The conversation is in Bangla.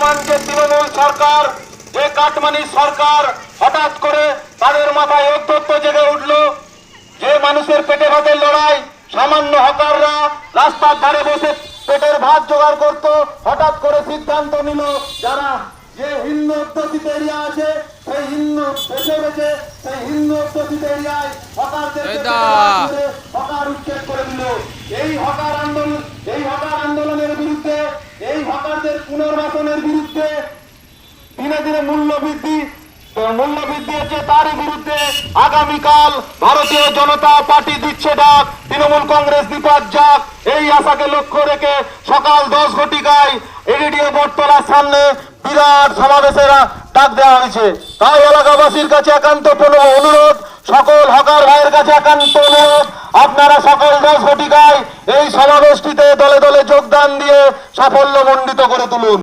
বর্তমান যে তৃণমূল সরকার যে কাটমানি সরকার হঠাৎ করে তাদের মাথায় অধ্যত্ত জেগে উঠল যে মানুষের পেটে ভাতের লড়াই সামান্য হকাররা রাস্তার ধারে বসে পেটের ভাত জোগাড় করত হঠাৎ করে সিদ্ধান্ত নিল যারা যে হিন্দু অধ্যুষিত এরিয়া আছে সেই হিন্দু বেছে বেছে সেই হিন্দু অধ্যুষিত এরিয়ায় হকারদের এই দা। হকার উচ্ছেদ করে দিল এই হকার আন্দোলন এই হকার আন্দোলনের বিরুদ্ধে এই হকারদের পুনর্বাসনের বিরুদ্ধে দিনে দিনে মূল্য বৃদ্ধি মূল্য বৃদ্ধি হচ্ছে তারই বিরুদ্ধে আগামীকাল ভারতীয় জনতা পার্টি দিচ্ছে ডাক, তৃণমূল কংগ্রেস দিপাত যাক। এই আশাকে লক্ষ্য রেখে সকাল দশ ঘটিকায় এডিডিও বটতলার সামনে বিরাট সমাবেশের ডাক দেওয়া হয়েছে। তাই এলাকাবাসীর কাছে একান্ত কোনো অনুরোধ, সকল হকার ভাইয়ের কাছে একান্ত অনুরোধ। আপনারা সকাল দশ ঘটিকায় এই সমাবেশটিতে দলে দলে যোগদান দিয়ে সাফল্য মণ্ডিত করে তুলুন।